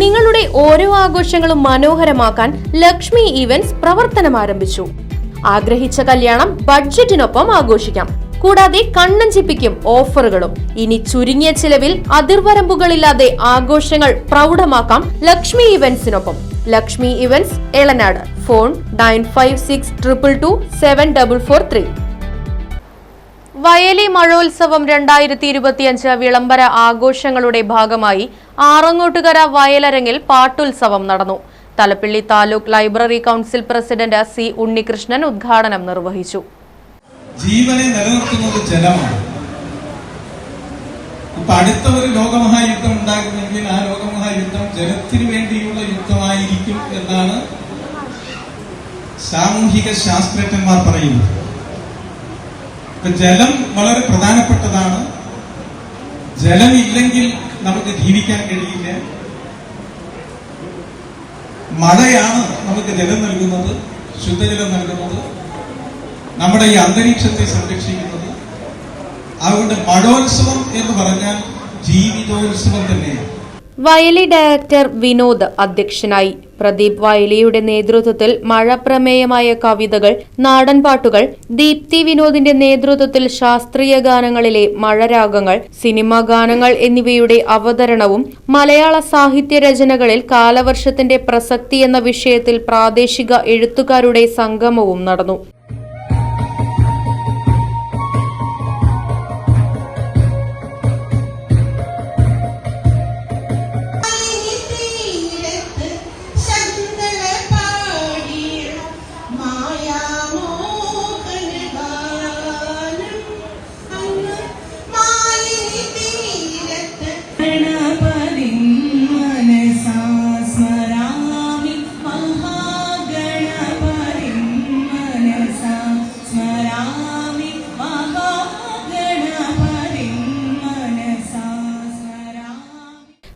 നിങ്ങളുടെ ഓരോ ആഘോഷങ്ങളും മനോഹരമാക്കാൻ ലക്ഷ്മി ഇവന്റ്സ് പ്രവർത്തനം ആരംഭിച്ചു. ആഗ്രഹിച്ച കല്യാണം ബഡ്ജറ്റിനൊപ്പം ആഘോഷിക്കാം. കൂടാതെ കണ്ണഞ്ചിപ്പിക്കും ഓഫറുകളും ഇനി ചുരുങ്ങിയ ചിലവിൽ അതിർവരമ്പുകളില്ലാതെ ആഘോഷങ്ങൾ പ്രൗഢമാക്കാം Lakshmi ഇവന്റ്സിനൊപ്പം Lakshmi events Elanad. Phone nine five six triple two seven double four three. Vayali മഴോത്സവം രണ്ടായിരത്തി ഇരുപത്തിയഞ്ച് വിളംബര ആഘോഷങ്ങളുടെ ഭാഗമായി ആറങ്ങോട്ടുകര വയലരങ്ങിൽ പാട്ടുത്സവം നടന്നു. Thalappilly taluk library council president C Unnikrishnan ഉദ്ഘാടനം നിർവഹിച്ചു. ജീവനെ നിലനിർത്തുന്നത് ജലമാണ്. ഇപ്പൊ അടുത്ത ഒരു ലോകമഹായുദ്ധം ഉണ്ടാകുന്നെങ്കിൽ ആ ലോകമഹായുദ്ധം ജലത്തിനു വേണ്ടിയുള്ള യുദ്ധമായിരിക്കും എന്നാണ് സാമൂഹിക ശാസ്ത്രജ്ഞന്മാർ പറയുന്നത്. ജലം വളരെ പ്രധാനപ്പെട്ടതാണ്. ജലമില്ലെങ്കിൽ നമുക്ക് ജീവിക്കാൻ കഴിയില്ല. മഴയാണ് നമുക്ക് ജലം നൽകുന്നത് ശുദ്ധജലം നൽകുന്നത് നമ്മുടെ ഈ അന്തരീക്ഷത്തെ സംരക്ഷിക്കുന്നത്. അതുകൊണ്ട് മഴോത്സവം എന്ന് പറഞ്ഞാൽ ജീവിതോത്സവം തന്നെയാണ്. വയലി ഡയറക്ടർ വിനോദ് അധ്യക്ഷനായി. പ്രദീപ് വയലിയുടെ നേതൃത്വത്തിൽ മഴ പ്രമേയമായ കവിതകൾ നാടൻപാട്ടുകൾ ദീപ്തി വിനോദിന്റെ നേതൃത്വത്തിൽ ശാസ്ത്രീയ ഗാനങ്ങളിലെ മഴരാഗങ്ങൾ സിനിമാ ഗാനങ്ങൾ എന്നിവയുടെ അവതരണവും മലയാള സാഹിത്യ രചനകളിൽ കാലവർഷത്തിന്റെ പ്രസക്തി എന്ന വിഷയത്തിൽ പ്രാദേശിക എഴുത്തുകാരുടെ സംഗമവും നടന്നു.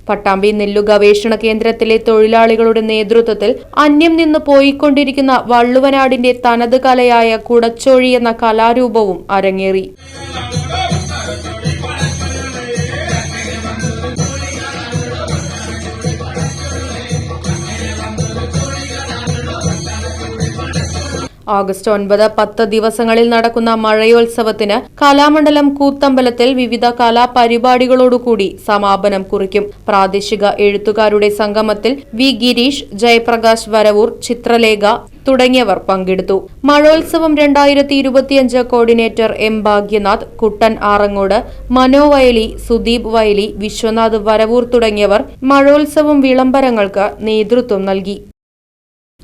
പട്ടാമ്പി നെല്ലു ഗവേഷണ കേന്ദ്രത്തിലെ തൊഴിലാളികളുടെ നേതൃത്വത്തിൽ അന്യം നിന്ന് പോയിക്കൊണ്ടിരിക്കുന്ന വള്ളുവനാടിന്റെ തനത് കലയായ കുടച്ചോഴി എന്ന കലാരൂപവും അരങ്ങേറി. ഓഗസ്റ്റ് ഒൻപത് പത്ത് ദിവസങ്ങളിൽ നടക്കുന്ന മഴയോത്സവത്തിന് കലാമണ്ഡലം കൂത്തമ്പലത്തിൽ വിവിധ കലാപരിപാടികളോടുകൂടി സമാപനം കുറിക്കും. പ്രാദേശിക എഴുത്തുകാരുടെ സംഗമത്തിൽ വി ഗിരീഷ് ജയപ്രകാശ് വരവൂർ ചിത്രലേഖ തുടങ്ങിയവർ പങ്കെടുത്തു. മഴോത്സവം രണ്ടായിരത്തി ഇരുപത്തിയഞ്ച് കോർഡിനേറ്റർ എം ഭാഗ്യനാഥ് കുട്ടൻ ആറങ്ങോട് മനോ വയലി സുദീപ് വയലി വിശ്വനാഥ് വരവൂർ തുടങ്ങിയവർ മഴോത്സവം വിളംബരങ്ങൾക്ക് നേതൃത്വം നൽകി.